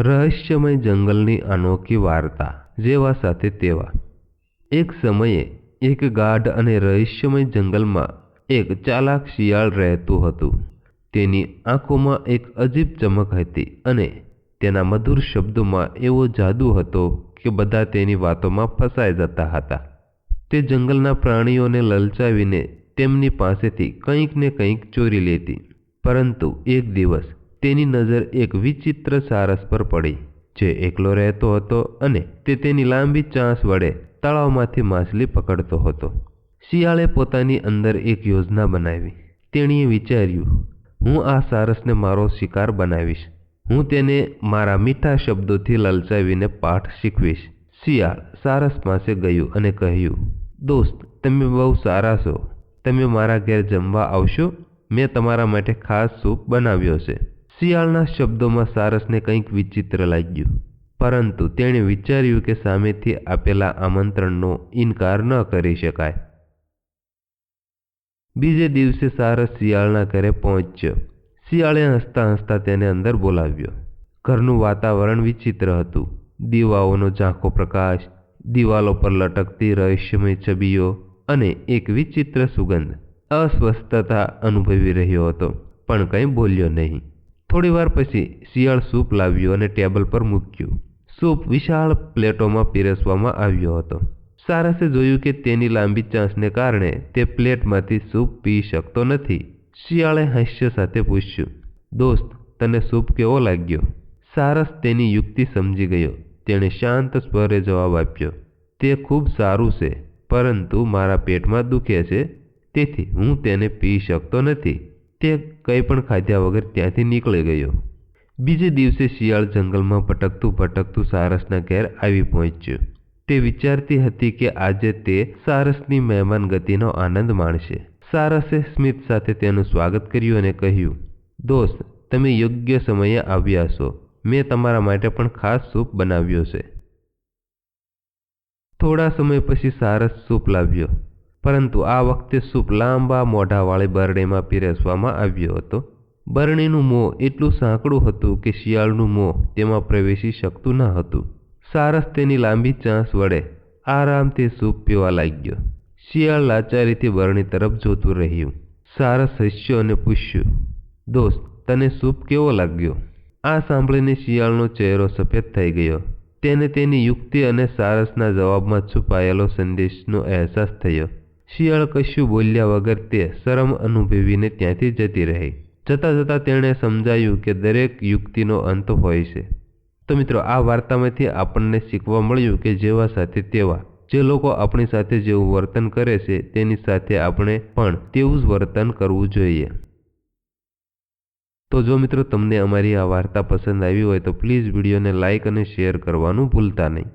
રહસ્યમય જંગલની અનોખી વાર્તા, જેવા સાથે તેવા. એક સમયે એક ગાઢ અને રહસ્યમય જંગલમાં એક ચાલાક શિયાળ રહેતું હતું. તેની આંખોમાં એક અજીબ ચમક હતી અને તેના મધુર શબ્દોમાં એવો જાદુ હતો કે બધા તેની વાતોમાં ફસાઈ જતા હતા. તે જંગલના પ્રાણીઓને લલચાવીને તેમની પાસેથી કંઈક ને કંઈક ચોરી લેતી. પરંતુ એક દિવસ તેની નજર એક વિચિત્ર સારસ પર પડી, જે એકલો રહેતો હતો અને તે તેની લાંબી ચાંસ વડે તળાવમાંથી માછલી પકડતો હતો. શિયાળે પોતાની અંદર એક યોજના બનાવી. તેણીએ વિચાર્યું, હું આ સારસને મારો શિકાર બનાવીશ. હું તેને મારા મીઠા શબ્દોથી લલચાવીને પાઠ શીખવીશ. શિયાળ સારસ પાસે ગયું અને કહ્યું, દોસ્ત, તમે બહુ સારા છો. તમે મારા ઘેર જમવા આવશો? મેં તમારા માટે ખાસ સૂપ બનાવ્યો છે. શિયાળના શબ્દોમાં સારસને કંઈક વિચિત્ર લાગ્યું. પરંતુ તેણે વિચાર્યું કે સામેથી આપેલા આમંત્રણનો ઇનકાર ન કરી શકાય. બીજે દિવસે સારસ શિયાળના ઘરે પહોંચ્યો. શિયાળે હસતા હસતા તેને અંદર બોલાવ્યો. ઘરનું વાતાવરણ વિચિત્ર હતું. દીવાઓનો ઝાંખો પ્રકાશ, દિવાલો પર લટકતી રહસ્યમય છબીઓ અને એક વિચિત્ર સુગંધ અસ્વસ્થતા અનુભવી રહ્યો હતો, પણ કંઈ બોલ્યો નહીં. થોડી વાર પછી શિયાળ સૂપ લાવ્યું અને ટેબલ પર મૂક્યું. સૂપ વિશાળ પ્લેટોમાં પીરસવામાં આવ્યો હતો. સારસે જોયું કે તેની લાંબી ચાંસને કારણે તે પ્લેટમાંથી સૂપ પી શકતો નથી. શિયાળે હાસ્ય સાથે પૂછ્યું, દોસ્ત, તને સૂપ કેવો લાગ્યો? સારસ તેની યુક્તિ સમજી ગયો. તેણે શાંત સ્વરે જવાબ આપ્યો, તે ખૂબ સારું છે, પરંતુ મારા પેટમાં દુખે છે, તેથી હું તેને પી શકતો નથી. તે કંઈ પણ ખાધ્યા વગર ત્યાંથી નીકળી ગયો. બીજે દિવસે શિયાળ જંગલમાં ભટકતું ભટકતું સારસના ઘેર આવી પહોંચ્યું. તે વિચારતી હતી કે આજે તે સારસની મહેમાન ગતિનો આનંદ માણશે. સારસે સ્મિત સાથે તેનું સ્વાગત કર્યું અને કહ્યું, દોસ્ત, તમે યોગ્ય સમયે આવ્યા છો મેં તમારા માટે પણ ખાસ સૂપ બનાવ્યો છે. થોડા સમય પછી સારસ સૂપ લાવ્યો. પરંતુ આ વખતે સૂપ લાંબા મોઢાવાળી બરણીમાં પીરસવામાં આવ્યો હતો. બરણીનું મોં એટલું સાંકડું હતું કે શિયાળનું મોં તેમાં પ્રવેશી શકતું ન હતું. સારસ તેની લાંબી ચાંસ વડે આરામથી સૂપ પીવા લાગ્યો. શિયાળ લાચારીથી બરણી તરફ જોતું રહ્યું. સારસ હસ્યો અને પૂછ્યું, દોસ્ત, તને સૂપ કેવો લાગ્યો? આ સાંભળીને શિયાળનો ચહેરો સફેદ થઈ ગયો. તેને તેની યુક્તિ અને સારસના જવાબમાં છુપાયેલો સંદેશનો અહેસાસ થયો. શિયાળ કશું બોલ્યા વગર તે શરમ અનુભવીને ત્યાંથી જતી રહી. જતાં જતાં તેણે સમજાયું કે દરેક યુક્તિનો અંત હોય છે. તો મિત્રો, આ વાર્તામાંથી આપણને શીખવા મળ્યું કે જેવા સાથે તેવા, જે લોકો આપણી સાથે જેવું વર્તન કરે છે, તેની સાથે આપણે પણ તેવું જ વર્તન કરવું જોઈએ. તો જો મિત્રો, તમને અમારી આ વાર્તા પસંદ આવી હોય તો પ્લીઝ વિડીયોને લાઇક અને શેર કરવાનું ભૂલતા નહીં.